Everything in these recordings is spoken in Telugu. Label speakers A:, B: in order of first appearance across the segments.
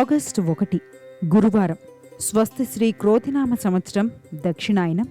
A: ఆగస్టు ఒకటి గురువారం స్వస్తి శ్రీ క్రోధినామ సంవత్సరం దక్షిణాయనం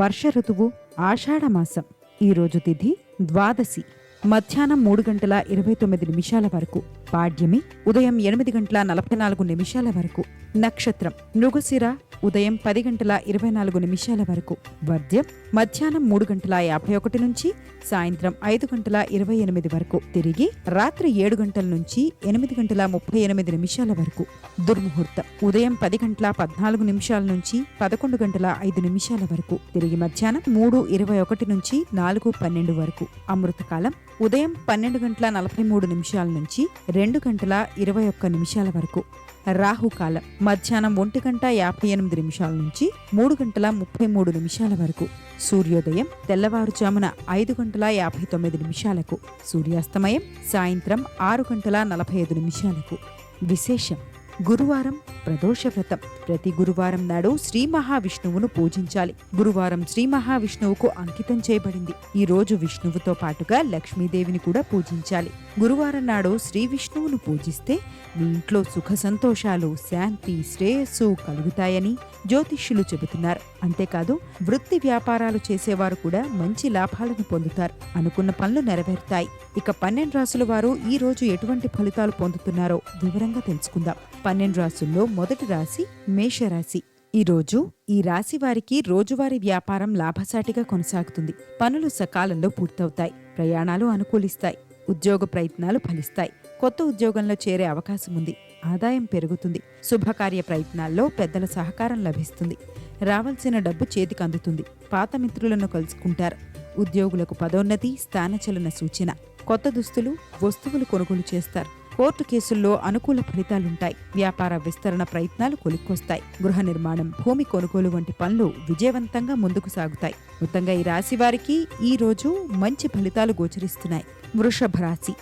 A: వర్ష ఋతువు ఆషాఢమాసం ఈరోజు తిథి ద్వాదశి. మధ్యాహ్నం మూడు గంటల ఇరవై తొమ్మిది నిమిషాల వరకు. పాడ్యమి ఉదయం ఎనిమిది గంటల నలభై నాలుగు నిమిషాల వరకు. నక్షత్రం. మృగశిర ఉదయం పది గంటల ఇరవై నాలుగు నిమిషాల వరకు. వర్ధ్యం మధ్యాహ్నం మూడు గంటల యాభై ఒకటి నుంచి సాయంత్రం ఐదు గంటల ఇరవై ఎనిమిది వరకు. తిరిగి రాత్రి ఏడు గంటల నుంచి ఎనిమిది గంటల ముప్పై ఎనిమిది నిమిషాల వరకు. దుర్ముహూర్తం. ఉదయం పది గంటల పద్నాలుగు నిమిషాల నుంచి పదకొండు గంటల ఐదు నిమిషాల వరకు. తిరిగి మధ్యాహ్నం మూడు ఇరవై ఒకటి నుంచి నాలుగు పన్నెండు వరకు. అమృతకాలం ఉదయం పన్నెండు గంటల నలభై మూడు నిమిషాల నుంచి రెండు గంటల ఇరవై ఒక్క నిమిషాల వరకు. రాహుకాలం మధ్యాహ్నం ఒంటి గంట యాభై ఎనిమిది నిమిషాల నుంచి మూడు గంటల ముప్పై మూడు నిమిషాల వరకు. సూర్యోదయం తెల్లవారుజామున ఐదు గంటల యాభై తొమ్మిది నిమిషాలకు. సూర్యాస్తమయం సాయంత్రం ఆరు గంటల నలభై ఐదు నిమిషాలకు. విశేషం గురువారం ప్రదోష వ్రతం ప్రతి గురువారం నాడు శ్రీ మహావిష్ణువును పూజించాలి. గురువారం శ్రీ మహావిష్ణువుకు అంకితం చేయబడింది. ఈ రోజు విష్ణువుతో పాటుగా లక్ష్మీదేవిని కూడా పూజించాలి. గురువారం నాడు శ్రీ విష్ణువును పూజిస్తే మీ ఇంట్లో సుఖ సంతోషాలు శాంతి శ్రేయస్సు కలుగుతాయని జ్యోతిష్యులు చెబుతున్నారు. అంతేకాదు వృత్తి వ్యాపారాలు చేసేవారు కూడా మంచి లాభాలను పొందుతారు. అనుకున్న పనులు నెరవేరుతాయి. ఇక పన్నెండు రాసుల వారు ఈ రోజు ఎటువంటి ఫలితాలు పొందుతున్నారో వివరంగా తెలుసుకుందాం. పన్నెండు రాసుల్లో మొదటి రాశి మేషరాశి. ఈ రోజు ఈ రాశి వారికి రోజువారీ వ్యాపారం లాభసాటిగా కొనసాగుతుంది. పనులు సకాలంలో పూర్తవుతాయి. ప్రయాణాలు అనుకూలిస్తాయి. ఉద్యోగ ప్రయత్నాలు ఫలిస్తాయి. కొత్త ఉద్యోగంలో చేరే అవకాశం ఉంది. ఆదాయం పెరుగుతుంది. శుభకార్య ప్రయత్నాల్లో పెద్దల సహకారం లభిస్తుంది. రావాల్సిన డబ్బు చేతికి అందుతుంది. పాత మిత్రులను కలుసుకుంటారు. ఉద్యోగులకు పదోన్నతి స్థానచలన సూచన. కొత్త దుస్తులు వస్తువులు కొనుగోలు చేస్తారు. కోర్టు కేసుల్లో అనుకూల ఫలితాలుంటాయి. వ్యాపార విస్తరణ ప్రయత్నాలు కొలిక్కొస్తాయి. గృహ నిర్మాణం భూమి కొనుగోలు వంటి పనులు విజయవంతంగా ముందుకు సాగుతాయి. మొత్తంగా ఈ రాశి వారికి ఈ రోజు మంచి ఫలితాలు గోచరిస్తున్నాయి. వృషభ రాశి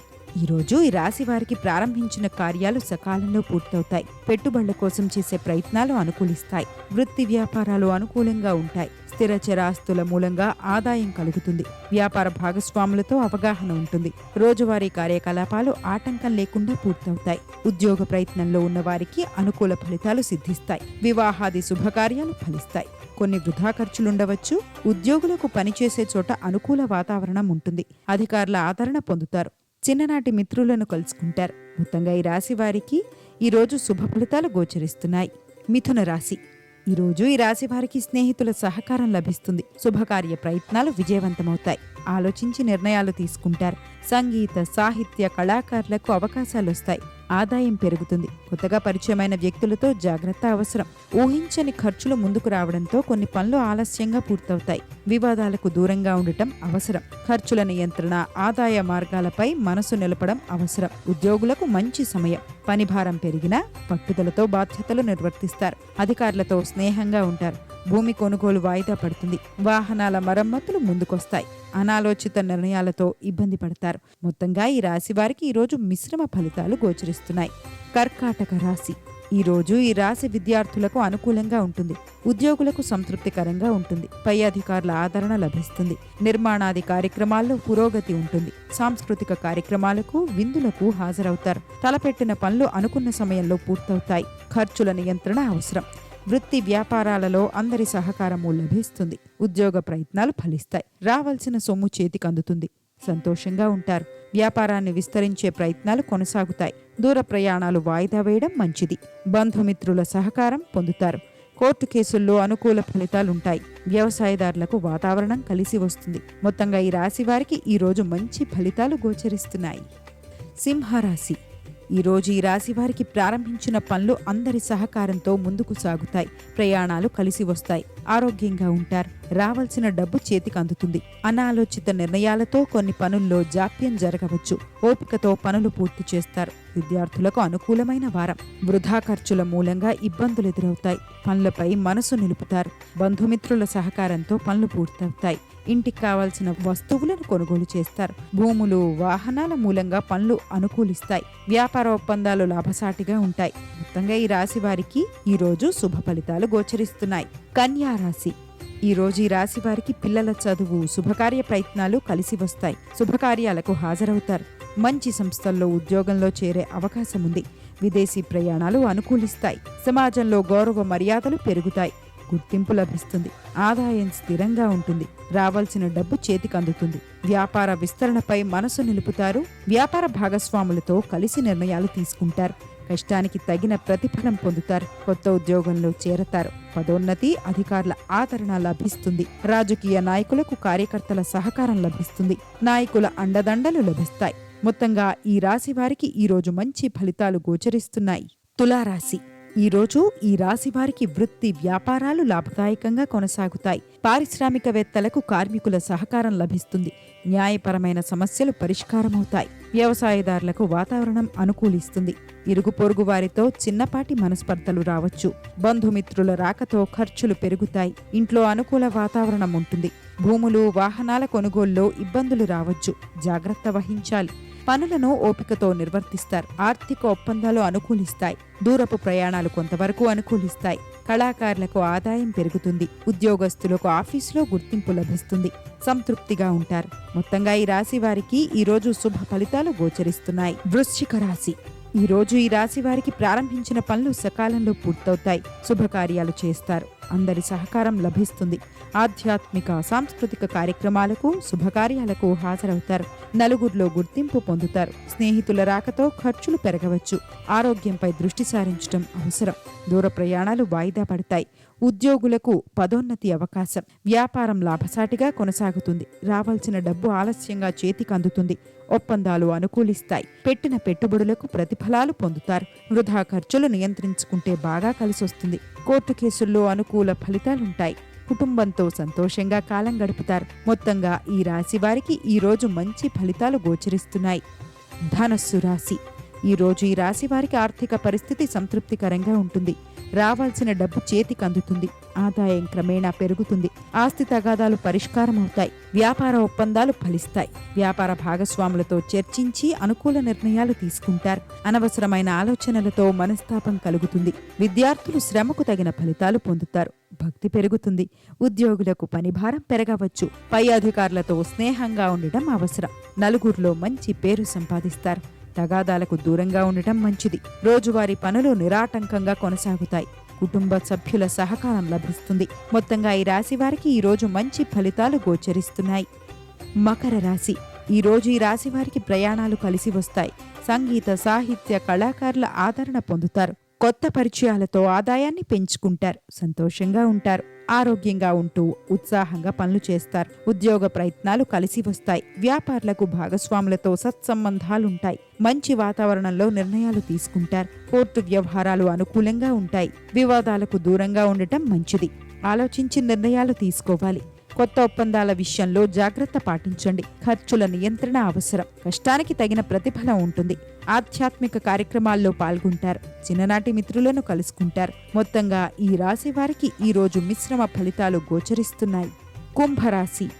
A: ఈ రోజు ఈ రాశి వారికి ప్రారంభించిన కార్యాలు సకాలంలో పూర్తవుతాయి. పెట్టుబడుల కోసం చేసే ప్రయత్నాలు అనుకూలిస్తాయి. వృత్తి వ్యాపారాలు అనుకూలంగా ఉంటాయి. స్థిర చరాస్తుల మూలంగా ఆదాయం కలుగుతుంది. వ్యాపార భాగస్వాములతో అవగాహన ఉంటుంది. రోజువారీ కార్యకలాపాలు ఆటంకం లేకుండా పూర్తవుతాయి. ఉద్యోగ ప్రయత్నంలో ఉన్న వారికి అనుకూల ఫలితాలు సిద్ధిస్తాయి. వివాహాది శుభకార్యాలు ఫలిస్తాయి. కొన్ని వృధా ఖర్చులుండవచ్చు. ఉద్యోగులకు పనిచేసే చోట అనుకూల వాతావరణం ఉంటుంది. అధికారుల ఆదరణ పొందుతారు. చిన్ననాటి మిత్రులను కలుసుకుంటారు. మొత్తంగా ఈ రాశి వారికి ఈరోజు శుభ ఫలితాలు గోచరిస్తున్నాయి. మిథున రాశి. ఈరోజు ఈ రాశి వారికి స్నేహితుల సహకారం లభిస్తుంది. శుభకార్య ప్రయత్నాలు విజయవంతమవుతాయి. ఆలోచించి నిర్ణయాలు తీసుకుంటారు. సంగీత సాహిత్య కళాకారులకు అవకాశాలు వస్తాయి ఆదాయం పెరుగుతుంది. కొత్తగా పరిచయమైన వ్యక్తులతో జాగ్రత్త అవసరం. ఊహించని ఖర్చులు ముందుకు రావడంతో కొన్ని పనులు ఆలస్యంగా పూర్తవుతాయి. వివాదాలకు దూరంగా ఉండటం అవసరం. ఖర్చుల నియంత్రణ ఆదాయ మార్గాలపై మనసు నిలపడం అవసరం. ఉద్యోగులకు మంచి సమయం. పని భారం పెరిగినా పట్టుదలతో బాధ్యతలు నిర్వర్తిస్తారు. అధికారులతో స్నేహంగా ఉంటారు. భూమి కొనుగోలు వాయిదా పడుతుంది. వాహనాల మరమ్మతులు ముందుకొస్తాయి. అనాలోచిత నిర్ణయాలతో ఇబ్బంది పడతారు. మొత్తంగా ఈ రాశి వారికి ఈరోజు మిశ్రమ ఫలితాలు గోచరిస్తున్నాయి. కర్కాటక రాశి. ఈ రోజు ఈ రాశి విద్యార్థులకు అనుకూలంగా ఉంటుంది. ఉద్యోగులకు సంతృప్తికరంగా ఉంటుంది. పై అధికారుల ఆదరణ లభిస్తుంది. నిర్మాణాది కార్యక్రమాల్లో పురోగతి ఉంటుంది. సాంస్కృతిక కార్యక్రమాలకు విందులకు హాజరవుతారు. తలపెట్టిన పనులు అనుకున్న సమయంలో పూర్తవుతాయి. ఖర్చుల నియంత్రణ అవసరం. వృత్తి వ్యాపారాలలో అందరి సహకారము లభిస్తుంది. ఉద్యోగ ప్రయత్నాలు ఫలిస్తాయి. రావాల్సిన సొమ్ము చేతికి అందుతుంది. సంతోషంగా ఉంటారు. వ్యాపారాన్ని విస్తరించే ప్రయత్నాలు కొనసాగుతాయి. దూర ప్రయాణాలు వాయిదా వేయడం మంచిది. బంధుమిత్రుల సహకారం పొందుతారు. కోర్టు కేసుల్లో అనుకూల ఫలితాలుంటాయి. వ్యవసాయదారులకు వాతావరణం కలిసి వస్తుంది. మొత్తంగా ఈ రాశి వారికి ఈ రోజు మంచి ఫలితాలు గోచరిస్తున్నాయి. సింహరాశి ఈ రోజు ఈ రాశి వారికి ప్రారంభించిన పనులు అందరి సహకారంతో ముందుకు సాగుతాయి. ప్రయాణాలు కలిసి వస్తాయి. ఆరోగ్యంగా ఉంటారు. రావాల్సిన డబ్బు చేతికి అందుతుంది. అనాలోచిత నిర్ణయాలతో కొన్ని పనుల్లో జాప్యం జరగవచ్చు. ఓపికతో పనులు పూర్తి చేస్తారు. విద్యార్థులకు అనుకూలమైన వారం. వృధా ఖర్చుల మూలంగా ఇబ్బందులు ఎదురవుతాయి. పనులపై మనసు నిలుపుతారు. బంధుమిత్రుల సహకారంతో పనులు పూర్తవుతాయి. ఇంటికి కావాల్సిన వస్తువులను కొనుగోలు చేస్తారు. భూములు వాహనాల మూలంగా పనులు అనుకూలిస్తాయి. వ్యాపార ఒప్పందాలు లాభసాటిగా ఉంటాయి. మొత్తంగా ఈ రాశి వారికి ఈ రోజు శుభ ఫలితాలు గోచరిస్తున్నాయి. కన్యా రాశి. ఈ రోజు ఈ రాశి వారికి పిల్లల చదువు శుభకార్య ప్రయత్నాలు కలిసి వస్తాయి. శుభకార్యాలకు హాజరవుతారు. మంచి సంస్థల్లో ఉద్యోగంలో చేరే అవకాశం ఉంది విదేశీ ప్రయాణాలు అనుకూలిస్తాయి. సమాజంలో గౌరవ మర్యాదలు పెరుగుతాయి. గుర్తింపు లభిస్తుంది. ఆదాయం స్థిరంగా ఉంటుంది. రావాల్సిన డబ్బు చేతికి అందుతుంది. వ్యాపార విస్తరణపై మనసు నిలుపుతారు. వ్యాపార భాగస్వాములతో కలిసి నిర్ణయాలు తీసుకుంటారు. కష్టానికి తగిన ప్రతిఫలం పొందుతారు. కొత్త ఉద్యోగంలో చేరతారు. పదోన్నతి అధికారుల ఆదరణ లభిస్తుంది. రాజకీయ నాయకులకు కార్యకర్తల సహకారం లభిస్తుంది. నాయకుల అండదండలు లభిస్తాయి. మొత్తంగా ఈ రాశి వారికి ఈరోజు మంచి ఫలితాలు గోచరిస్తున్నాయి. తులారాశి ఈ రోజు ఈ రాశి వారికి వృత్తి వ్యాపారాలు లాభదాయకంగా కొనసాగుతాయి. పారిశ్రామికవేత్తలకు కార్మికుల సహకారం లభిస్తుంది. న్యాయపరమైన సమస్యలు పరిష్కారమవుతాయి. వ్యవసాయదారులకు వాతావరణం అనుకూలిస్తుంది. ఇరుగు పొరుగు వారితో చిన్నపాటి మనస్పర్ధలు రావచ్చు. బంధుమిత్రుల రాకతో ఖర్చులు పెరుగుతాయి. ఇంట్లో అనుకూల వాతావరణం ఉంటుంది. భూములు వాహనాల కొనుగోల్లో ఇబ్బందులు రావచ్చు. జాగ్రత్త వహించాలి. పనులను ఓపికతో నిర్వర్తిస్తారు. ఆర్థిక ఒప్పందాలు అనుకూలిస్తాయి. దూరపు ప్రయాణాలు కొంతవరకు అనుకూలిస్తాయి. కళాకారులకు ఆదాయం పెరుగుతుంది. ఉద్యోగస్తులకు ఆఫీసులో గుర్తింపు లభిస్తుంది. సంతృప్తిగా ఉంటారు. మొత్తంగా ఈ రాశి వారికి ఈ రోజు శుభ ఫలితాలు గోచరిస్తున్నాయి. వృశ్చిక రాశి. ఈ రోజు ఈ రాశి వారికి ప్రారంభించిన పనులు సకాలంలో పూర్తవుతాయి. శుభకార్యాలు చేస్తారు. అందరి సహకారం లభిస్తుంది. ఆధ్యాత్మిక సాంస్కృతిక కార్యక్రమాలకు శుభకార్యాలకు హాజరవుతారు. నలుగురిలో గుర్తింపు పొందుతారు. స్నేహితుల రాకతో ఖర్చులు పెరగవచ్చు. ఆరోగ్యంపై దృష్టి సారించడం అవసరం. దూర ప్రయాణాలు వాయిదా పడతాయి. ఉద్యోగులకు పదోన్నతి అవకాశం. వ్యాపారం లాభసాటిగా కొనసాగుతుంది. రావాల్సిన డబ్బు ఆలస్యంగా చేతికి అందుతుంది. ఒప్పందాలు అనుకూలిస్తాయి. పెట్టిన పెట్టుబడులకు ప్రతిఫలాలు పొందుతారు. వృధా ఖర్చులు నియంత్రించుకుంటే బాగా కలిసొస్తుంది. కోర్టు కేసుల్లో అనుకూల ఫలితాలుంటాయి. కుటుంబంతో సంతోషంగా కాలం గడుపుతారు. మొత్తంగా ఈ రాశి వారికి ఈ రోజు మంచి ఫలితాలు గోచరిస్తున్నాయి. ధనస్సు రాశి. ఈ రోజు ఈ రాశి వారికి ఆర్థిక పరిస్థితి సంతృప్తికరంగా ఉంటుంది. రావాల్సిన డబ్బు చేతికి అందుతుంది. ఆదాయం క్రమేణా పెరుగుతుంది. ఆస్తి తగాదాలు పరిష్కారం అవుతాయి వ్యాపార ఒప్పందాలు ఫలిస్తాయి. వ్యాపార భాగస్వాములతో చర్చించి అనుకూల నిర్ణయాలు తీసుకుంటారు. అనవసరమైన ఆలోచనలతో మనస్తాపం కలుగుతుంది. విద్యార్థులు శ్రమకు తగిన ఫలితాలు పొందుతారు. భక్తి పెరుగుతుంది. ఉద్యోగులకు పనిభారం పెరగవచ్చు. పై అధికారులతో స్నేహంగా ఉండటం అవసరం. నలుగురిలో మంచి పేరు సంపాదిస్తారు. తగాదాలకు దూరంగా ఉండటం మంచిది. రోజువారీ పనులు నిరాటంకంగా కొనసాగుతాయి. కుటుంబ సభ్యుల సహకారం లభిస్తుంది. మొత్తంగా ఈ రాశి వారికి ఈ రోజు మంచి ఫలితాలు గోచరిస్తున్నాయి. మకర రాశి. ఈ రోజు ఈ రాశి వారికి ప్రయాణాలు కలిసి వస్తాయి. సంగీత సాహిత్య కళాకారుల ఆదరణ పొందుతారు. కొత్త పరిచయాలతో ఆదాయాన్ని పెంచుకుంటారు. సంతోషంగా ఉంటారు. ఆరోగ్యంగా ఉంటూ ఉత్సాహంగా పనులు చేస్తారు. ఉద్యోగ ప్రయత్నాలు కలిసి వస్తాయి. వ్యాపారులకు భాగస్వాములతో సత్సంబంధాలుంటాయి. మంచి వాతావరణంలో నిర్ణయాలు తీసుకుంటారు. కోర్టు వ్యవహారాలు అనుకూలంగా ఉంటాయి. వివాదాలకు దూరంగా ఉండటం మంచిది. ఆలోచించి నిర్ణయాలు తీసుకోవాలి. కొత్త ఒప్పందాల విషయంలో జాగ్రత్త పాటించండి. ఖర్చుల నియంత్రణ అవసరం. కష్టానికి తగిన ప్రతిఫలం ఉంటుంది. ఆధ్యాత్మిక కార్యక్రమాల్లో పాల్గొంటారు. చిన్ననాటి మిత్రులను కలుసుకుంటారు. మొత్తంగా ఈ రాశి వారికి ఈరోజు మిశ్రమ ఫలితాలు గోచరిస్తున్నాయి. కుంభరాశి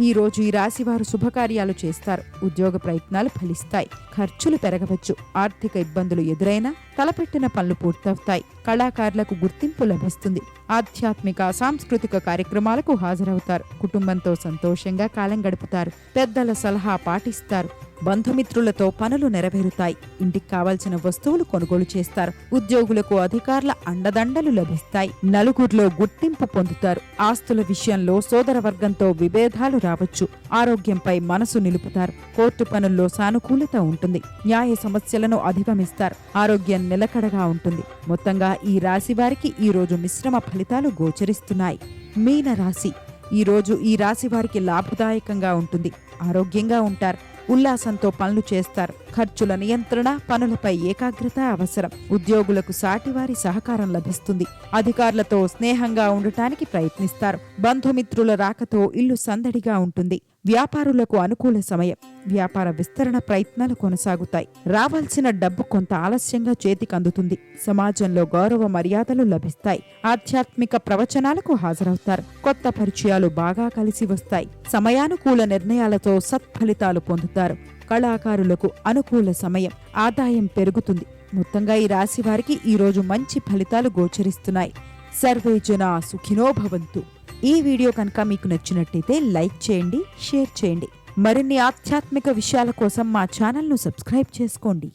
A: ఈ రోజు ఈ రాశి వారు శుభకార్యాలు చేస్తారు. ఉద్యోగ ప్రయత్నాలు ఫలిస్తాయి. ఖర్చులు పెరగవచ్చు. ఆర్థిక ఇబ్బందులు ఎదురైనా తలపెట్టిన పనులు పూర్తవుతాయి. కళాకారులకు గుర్తింపు లభిస్తుంది. ఆధ్యాత్మిక సాంస్కృతిక కార్యక్రమాలకు హాజరవుతారు. కుటుంబంతో సంతోషంగా కాలం గడుపుతారు. పెద్దల సలహా పాటిస్తారు. బంధుమిత్రులతో పనులు నెరవేరుతాయి. ఇంటికి కావాల్సిన వస్తువులు కొనుగోలు చేస్తారు. ఉద్యోగులకు అధికారుల అండదండలు లభిస్తాయి. నలుగురిలో గుర్తింపు పొందుతారు. ఆస్తుల విషయంలో సోదర వర్గంతో విభేదాలు రావచ్చు. ఆరోగ్యంపై మనసు నిలుపుతారు. కోర్టు పనుల్లో సానుకూలత ఉంటుంది. న్యాయ సమస్యలను అధిగమిస్తారు. ఆరోగ్యం నిలకడగా ఉంటుంది. మొత్తంగా ఈ రాశి వారికి ఈ రోజు మిశ్రమ ఫలితాలు గోచరిస్తున్నాయి. మీన రాశి ఈ రోజు ఈ రాశి వారికి లాభదాయకంగా ఉంటుంది. ఆరోగ్యంగా ఉంటారు. ఉల్లాసంతో పనులు చేస్తారు. ఖర్చుల నియంత్రణ పనులపై ఏకాగ్రత అవసరం. ఉద్యోగులకు సాటివారి సహకారం లభిస్తుంది. అధికారులతో స్నేహంగా ఉండటానికి ప్రయత్నిస్తారు. బంధుమిత్రుల రాకతో ఇల్లు సందడిగా ఉంటుంది. వ్యాపారులకు అనుకూల సమయం. వ్యాపార విస్తరణ ప్రయత్నాలు కొనసాగుతాయి. రావాల్సిన డబ్బు కొంత ఆలస్యంగా చేతికి అందుతుంది సమాజంలో గౌరవ మర్యాదలు లభిస్తాయి. ఆధ్యాత్మిక ప్రవచనాలకు హాజరవుతారు. కొత్త పరిచయాలు బాగా కలిసి వస్తాయి. సమయానుకూల నిర్ణయాలతో సత్ఫలితాలు పొందుతారు. కళాకారులకు అనుకూల సమయం. ఆదాయం పెరుగుతుంది. మొత్తంగా ఈ రాశి వారికి ఈ రోజు మంచి ఫలితాలు గోచరిస్తున్నాయి. సర్వే జన సుఖినోభవంతు ఈ వీడియో కనుక మీకు నచ్చినట్టయితే లైక్ చేయండి షేర్ చేయండి. మరిన్ని ఆధ్యాత్మిక విషయాల కోసం మా ఛానల్ను సబ్స్క్రైబ్ చేసుకోండి.